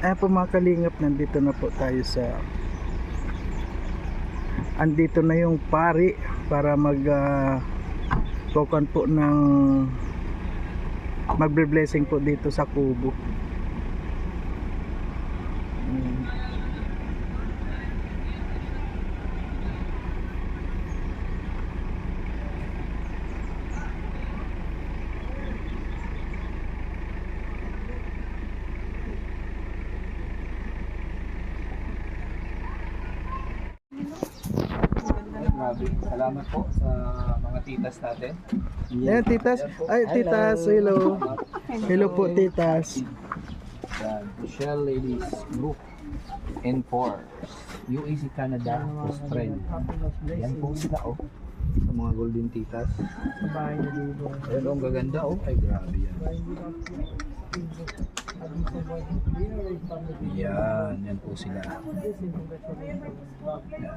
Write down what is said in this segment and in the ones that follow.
Ayan po mga kalingap, nandito na po tayo sa andito na yung pari para mag uh, token po ng magbe-blessing po dito sa kubo. Grabe. Salamat po sa mga titas natin. Ayan, titas. Ay, titas, hello. Hello po, titas. Yan. Michelle Ladies Group N4 UAC Canada Australia. Yan po sila oh. Sa mga golden titas. Ayan oh, ang gaganda oh. Ay grabe yan. Yan, yan po sila. Yan,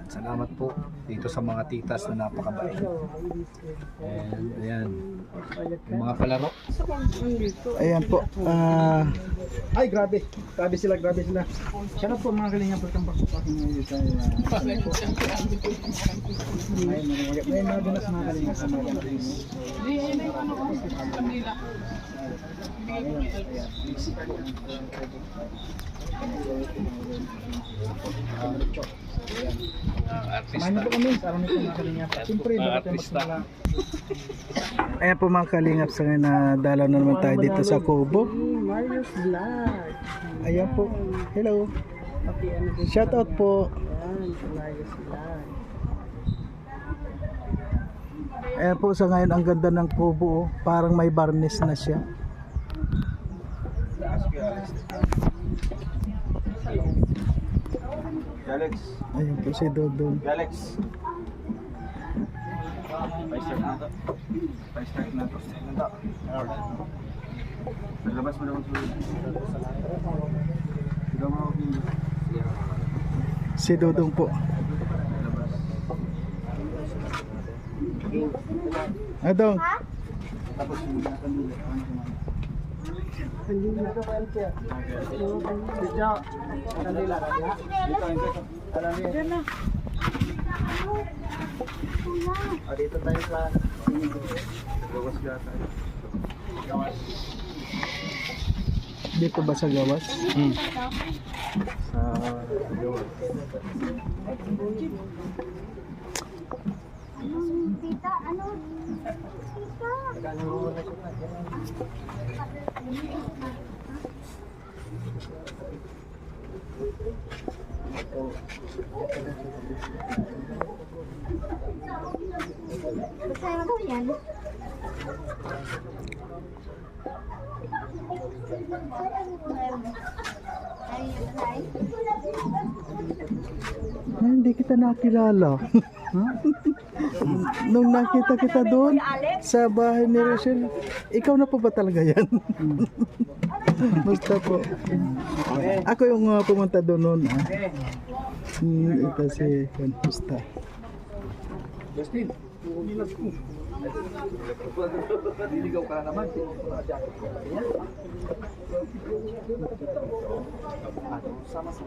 salamat po dito sa mga titas na napakabait. And ayan, yung mga palaro. Ayan po. Ah, Ay, grabe. Grabe sila, grabe sila. Na po mga back po sa aking mga tayo. Ay, mga may mga dunas mga kalingap sa mga kalingap. Samahan niyo po kami sa araw nito mga kalingap. Siyempre, dapat tayo magsimula. ayan po mga kalingap sa ngayon na dalaw na naman tayo dito sa kubo. Marius Vlog. Ayan po. Hello. Shout out po. yan? Marius Vlog. Ayan po sa ngayon ang ganda ng kubo. oh. Parang may barnis na siya. Alex. Ayan po si Dodon. Alex. Pa-start na to. Pa-start na to. Start na to. Labas mo naman. Si Dodong po. Adong. Tapos yung kanila. Ano. Dito. Tayo sa Gawas gata. Gawas. Dito ba sa gawas? Hmm. Sa Gawas. Tita, ano? Tita. Basta mo yan. Ay, hindi kita nakilala. Nung nakita kita doon sa bahay ni Rachel, ikaw na po ba talaga yan? Basta po. Ako yung uh, pumunta doon noon. Ah. Hmm, ito si Juan Basta. Justin, umilas ko. Niligaw ka na naman. Sama sa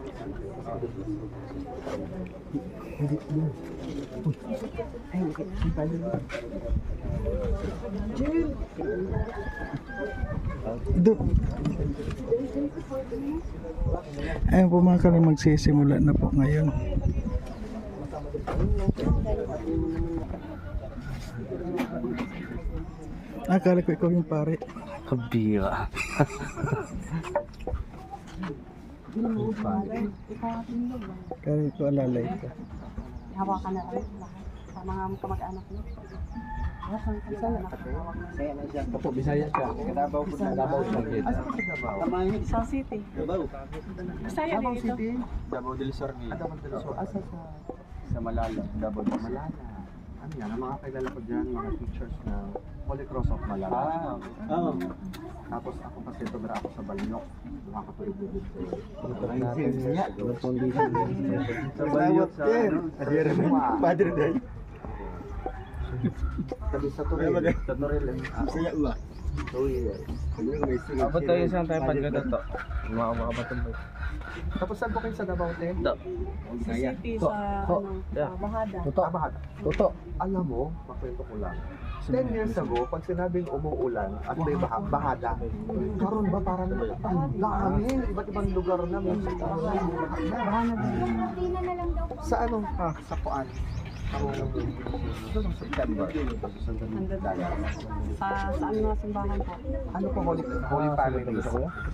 Doon. Ayun po mga kalim, magsisimula na po ngayon. Akala ko ikaw yung pare. Kabira. Kaya ko alalay ka. Hawakan na rin. Sa mga kamag-anak niyo. Wala saan saan na nakahawak na. Opo, Bisaya siya. Kadabaw po sa Davao siya. Sa City. Davao. Bisaya Davao. City. Davao del Sur. Davao del Sur. Asa sa Sa Malala. Davao del Sur. Malala. Ano yan? Ang mga kilala ko dyan, mga teachers na Holy Cross of Malala. Ah, oo. Tapos ako kasi sobra ako sa Balyok. Nakakatuloy din sa Ay, niya. Sa Balyok sa ano? Padre din. Sabi sa Toril. Sa Toril. Saya uwa. Two years. Abot tayo isang tayo pagkatuto. Mga mga matumbay. Tapos saan po kayo sa Davao, te? Sa city, sa To. ano, Yeah. sa Bahada. Tuto. Bahada. Tuto. Alam mo, makwento ko lang. 10 years ago, pag sinabing umuulan at may baha, bahada, karon ba parang ang dami, iba't ibang lugar na may Bahana na lang daw. Sa ano? Ah, sa Kuan. September. Sa saan mga simbahan po? Ano po Holy, Holy Family?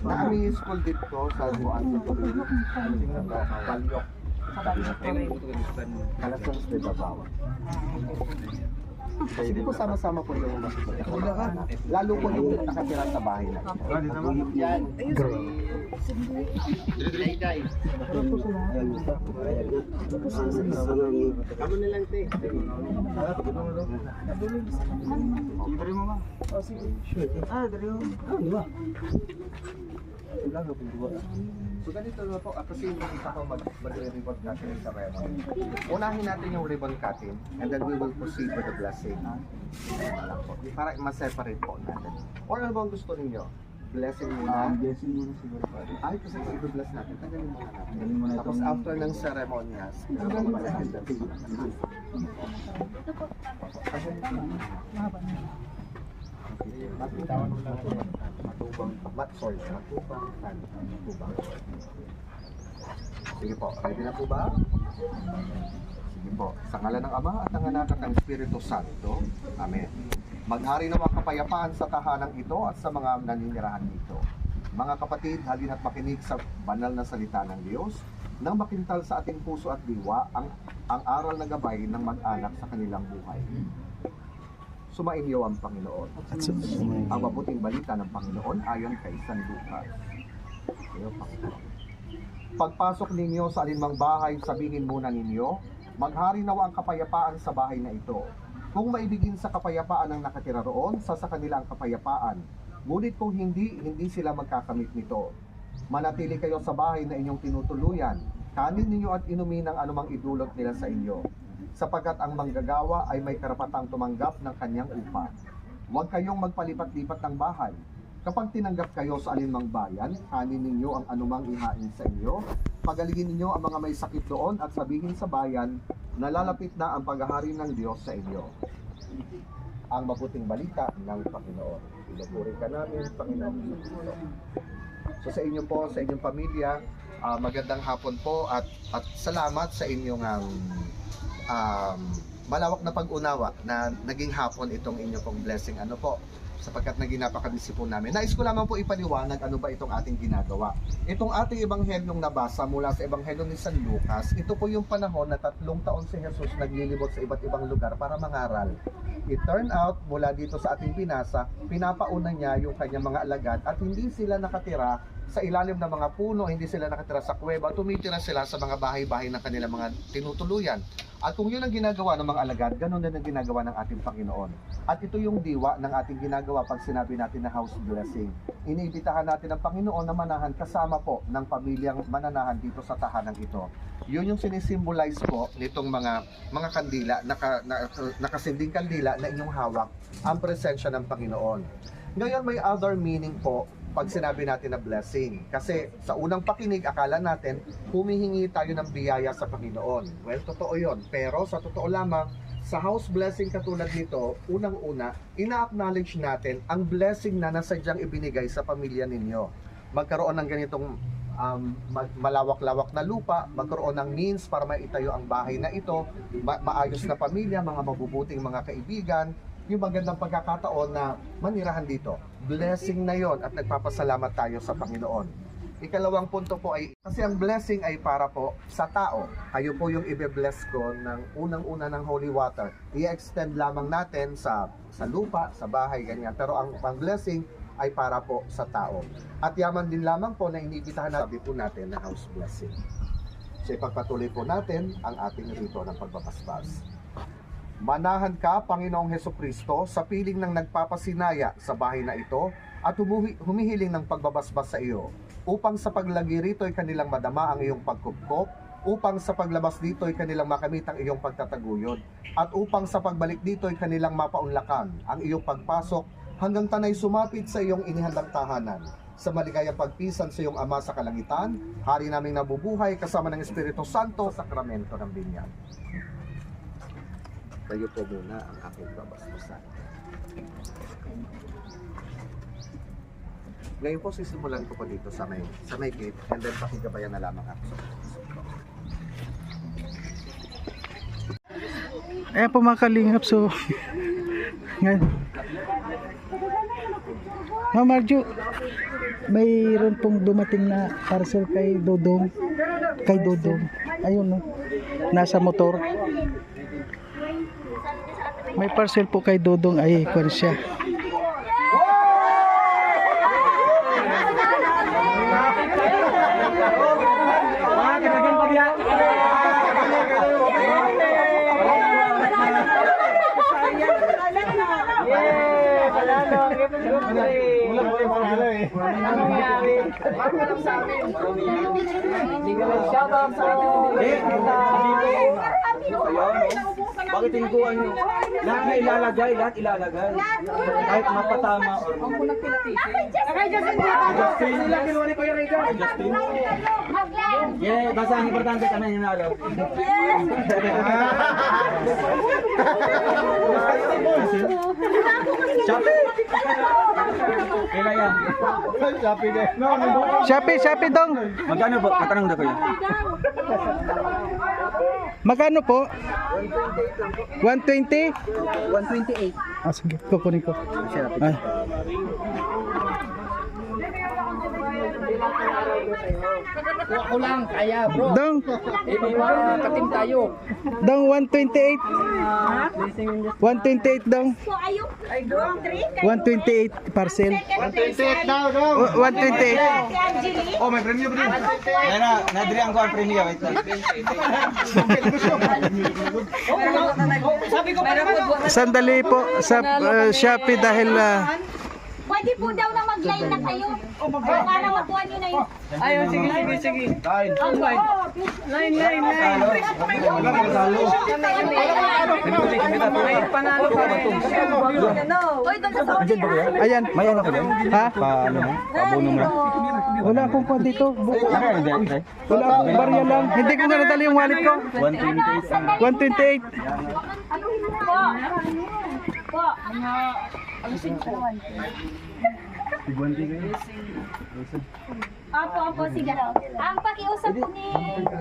Naami school dito sa po rin. Kalasang de Davao. Sige po sama-sama po yung mas Lalo po yung nakatira sa bahay na. So ganito na po, at kasi isa ko mag- mag-ribbon cutting sa Remo. Unahin natin yung ribbon cutting and then we will proceed with the blessing. Ayan po. Para ma-separate po natin. Or ano bang gusto ninyo? Blessing muna? blessing muna siguro pare. Ay, kasi kung i-bless natin, tagalin muna natin. Tagalin muna Tapos itong- after ng ceremonias, tagalin muna natin. Matubang, matubang, mat, sorry, matubang, tan, matubang. Sige po, ready na po ba? Sige po, sa ngalan ng Ama at ng Anak at ng Espiritu Santo. Amen. Maghari naman kapayapaan sa tahanang ito at sa mga naninirahan dito. Mga kapatid, halina't makinig sa banal na salita ng Diyos nang makintal sa ating puso at diwa ang, ang aral na gabay ng mag-anak sa kanilang buhay. Sumainyo ang Panginoon. At sumayin. Ang mabuting balita ng Panginoon ayon kay San Lucas. Kayo, Panginoon. Pagpasok ninyo sa alinmang bahay, sabihin muna ninyo, maghari nawa ang kapayapaan sa bahay na ito. Kung maibigin sa kapayapaan ang nakatira roon, sa sa kanila ang kapayapaan. Ngunit kung hindi, hindi sila magkakamit nito. Manatili kayo sa bahay na inyong tinutuluyan. Kanin ninyo at inumin ang anumang idulot nila sa inyo. Sapagkat ang manggagawa ay may karapatang tumanggap ng kanyang upa. Huwag kayong magpalipat-lipat ng bahay. Kapag tinanggap kayo sa alinmang bayan, kanin ninyo ang anumang ihain sa inyo. Pagaligin ninyo ang mga may sakit doon at sabihin sa bayan, nalalapit na ang paghahari ng Diyos sa inyo. Ang mabuting balita ng Panginoon. Pinupuri ka namin, Panginoon. So sa inyo po, sa inyong pamilya, ah, magandang hapon po at at salamat sa inyong um, um, malawak na pag-unawa na naging hapon itong inyong pong blessing. Ano po? sapagkat naging napakabisi po namin. Nais ko lamang po ipaliwanag ano ba itong ating ginagawa. Itong ating ebanghelyong nabasa mula sa ebanghelyo ni San Lucas, ito po yung panahon na tatlong taon si Jesus naglilibot sa iba't ibang lugar para mangaral. It turned out, mula dito sa ating binasa, pinapauna niya yung kanyang mga alagad at hindi sila nakatira sa ilalim ng mga puno, hindi sila nakatira sa kuweba, tumitira sila sa mga bahay-bahay ng kanilang mga tinutuluyan. At kung yun ang ginagawa ng mga alagad, ganun din ang ginagawa ng ating Panginoon. At ito yung diwa ng ating ginagawa pag sinabi natin na house blessing. Iniibitahan natin ang Panginoon na manahan kasama po ng pamilyang mananahan dito sa tahanan ito. Yun yung sinisimbolize po nitong mga mga kandila, naka, na, nakasinding kandila na inyong hawak, ang presensya ng Panginoon. Ngayon may other meaning po pag sinabi natin na blessing. Kasi sa unang pakinig, akala natin, humihingi tayo ng biyaya sa Panginoon. Well, totoo yon. Pero sa totoo lamang, sa house blessing katulad nito, unang-una, ina-acknowledge natin ang blessing na nasadyang ibinigay sa pamilya ninyo. Magkaroon ng ganitong um, ma- malawak-lawak na lupa, magkaroon ng means para maitayo ang bahay na ito, ma- maayos na pamilya, mga mabubuting mga kaibigan, yung magandang pagkakataon na manirahan dito. Blessing na yon at nagpapasalamat tayo sa Panginoon. Ikalawang punto po ay, kasi ang blessing ay para po sa tao. Kayo po yung ibe-bless ko ng unang-una ng holy water. I-extend lamang natin sa sa lupa, sa bahay, ganyan. Pero ang, ang blessing ay para po sa tao. At yaman din lamang po na inibitahan natin po natin na house blessing. So ipagpatuloy po natin ang ating rito ng pagbabasbas. Manahan ka, Panginoong Heso Kristo, sa piling ng nagpapasinaya sa bahay na ito at humuhi- humihiling ng pagbabasbas sa iyo, upang sa paglagi rito ay kanilang madama ang iyong pagkupkop, upang sa paglabas dito ay kanilang makamit ang iyong pagtataguyod, at upang sa pagbalik dito ay kanilang mapaunlakan ang iyong pagpasok hanggang tanay sumapit sa iyong inihandang tahanan. Sa maligayang pagpisan sa iyong Ama sa Kalangitan, Hari naming nabubuhay kasama ng Espiritu Santo sa sakramento ng binyag. Kayo po muna ang aking babastusan. Ngayon po sisimulan ko po dito sa may, sa may gate and then pakigabayan na lamang ako sa. Ayan po mga kalingap. So, ngayon. Ma'am Marjo, mayroon pong dumating na parcel kay Dodong. Kay Dodong. Ayun no. Nasa motor. May parcel po kay Dodong ay kwan siya. Bakit tinukuan nyo? Lahat na ilalagay, lahat ilalagay. Kahit mapatama or Justin. Sila kinuha ni Kuya Rega. Justin. Yeah, basta ang importante ka na yung nalo. Shopee. Kailan yan? Shopee, Shopee dong. Magkano po? Matanong na ko yun. Magkano po? 120? 128. Ah, sige, kukunin ko. Ay. Ako lang, kaya bro. Dong, Eh, may mga katim tayo. dong 128. 128 dong. So, ayun. Ay, three. 128 parcel. 128 daw. O, 128. Si Angelique. Oh, may premyo bro. Yan na, nadriyan ko ang premyo. Wait lang. Sabi ko pa naman. Sandali po sa uh, Shopee dahil uh, Pwede po daw na mag-line na kayo. Para makuha nyo na yun. Ayun, sige, sige, sige. Kain. Line, line, line. Ay, panalo pa sa Saudi. ayan. May ano ko? Ha? Pa, ano mo? Pabuno mo. Wala akong kwan dito. Ano eh? Wala akong barya lang. Hindi ko na nadali yung wallet ko. 128. 128. Po. Po. Opo, opo, sige daw. Ang pakiusap ni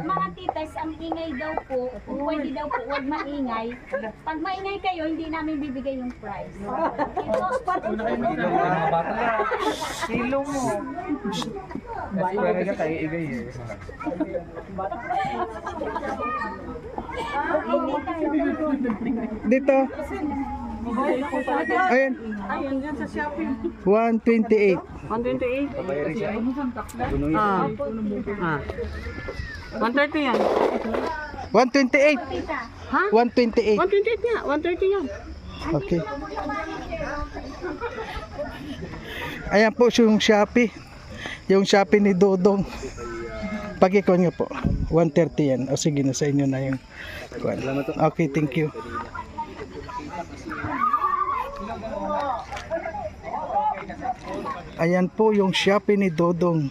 mga titas, ang ingay daw po, kung pwede daw po, huwag maingay. Pag maingay kayo, hindi namin bibigay yung prize. Ito, part of Silo mo. Kasi pwede ka tayo igay eh. Dito. Ayan. Ayun, dyan sa shopping. 128. 128. Ah. Ah. 130 yan. 128. Ha? 128. 128 nga. 130 yan. Okay. Ayan po yung Shopee. Yung Shopee ni Dodong. Pag-ikaw nyo po. 130 yan. O sige na sa inyo na yung. Okay, thank you. Ayan po yung Shopee ni Dodong.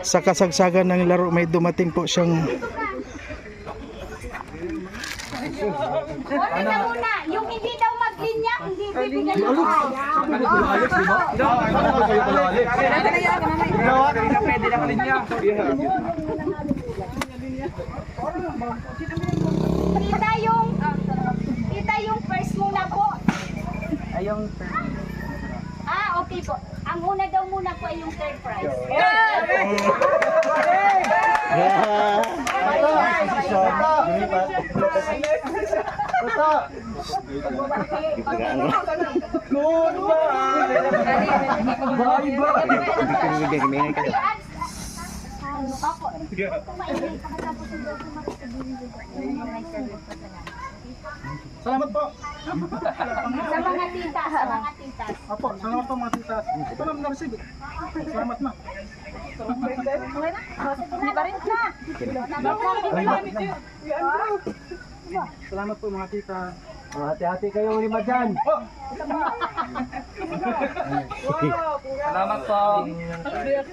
Sa kasagsagan ng laro may dumating po siyang na muna. Yung hindi daw maglinya, hindi bibigay yung Tita yung, tita yung first muna po. Ayong Ah, okay po. Ang una daw muna po ay yung third prize. Ako, kumain pagkatapos ng daw Salamat po. Sa mga tita, sa mga tita. Apo, salamat po mga tita. Ito naman na. Salamat na. Hindi pa rin na. Salamat po mga tita. Hati-hati kayo lima dyan. Salamat po.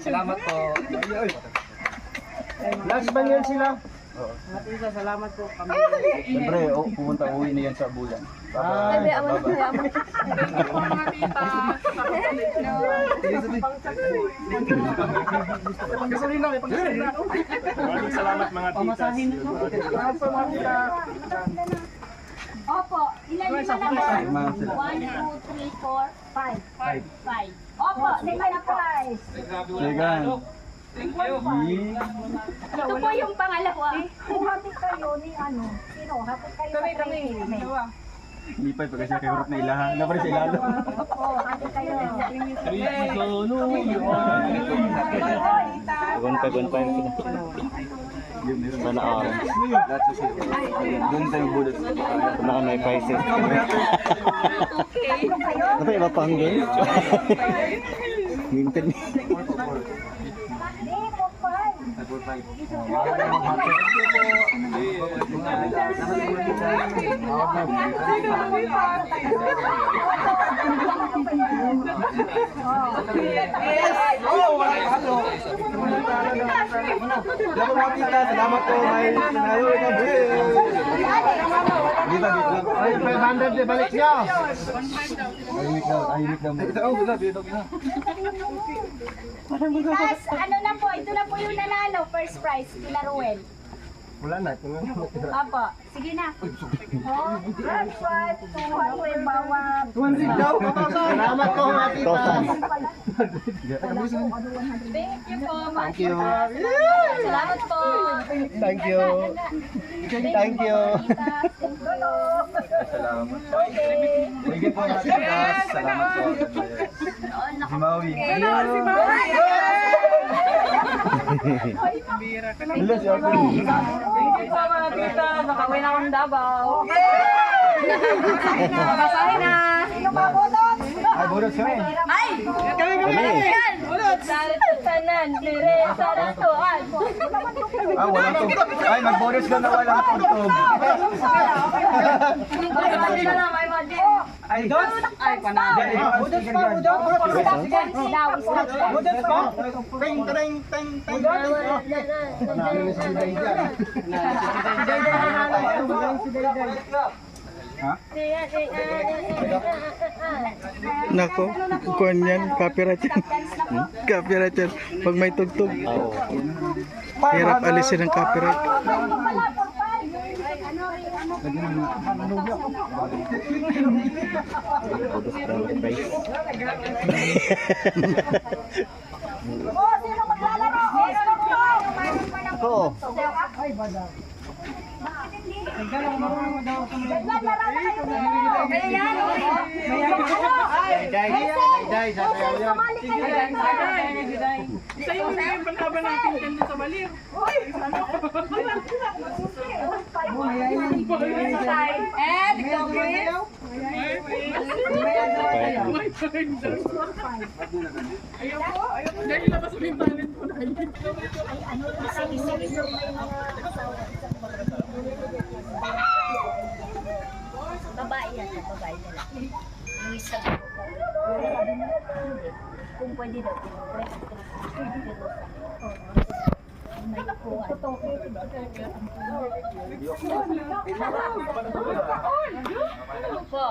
Salamat po. Last man yan sila. Salamat po kami. Siyempre, oh, pumunta uwi na yan sa bulan. Ay, may awan ko yaman. Pamasahin na Opo, ilan lima na po? One, two, three, four, five. Five. Opo, lima na po. Sigan. Ito po yung pangalawa. Hati kayo ni ano? Sino? Hati kayo kami, kami. Lipay pag siya kahurot na ilahan. Ano pa rin sa ilalo? Oo, hati kayo. Gunpa, gunpa yung sila. Sana all. Doon tayo budot. Naka may prices. Ano pa iba pang game? Minton. Salamat mga tita. Salamat po. May sinalo ka. Dito, dito. Ay, 500. Balik niya. Ayumik daw. Ayumik daw. Ito, oh, dito, dito. Ano na po, ito na po yung nanalo. First prize, kila Ruel. Wala na. Ito na. Opo, sige na. Oh, first prize, Ruel bawat. daw. Salamat po mga tita. Thank you po. Thank you. Salamat po. Thank you. Thank you. Salamat. Sige po mga tita. Salamat po. Si Maui. Hello, si Ako. Thank you po mga tita. Nakawin akong Davao. Masahin na. Ay, bonus kami. Ay! Kami kami Kami. yan! Ulot! Saritanan, dire, saratuan. Ah, wala to. Ay, mag-bonus ka na walang tugtog. Ay, na lang, ay, madi. Ay, dos. Ay, panalo. Bonus pa, pa. Ting, ting, ting, ting. Panalo na si Day dyan. Ha? Nako, kuan yan, copyright yan. copyright yan. Pag may tugtog, hirap alisin ang copyright. Ako. Sa'yo, may paglaban natin dito sa balir. Uy! Ano? Bonus grand prize. Oo. Babae yan, babae nila. Yung isa Kung pwede daw, pwede. May kuha. Po.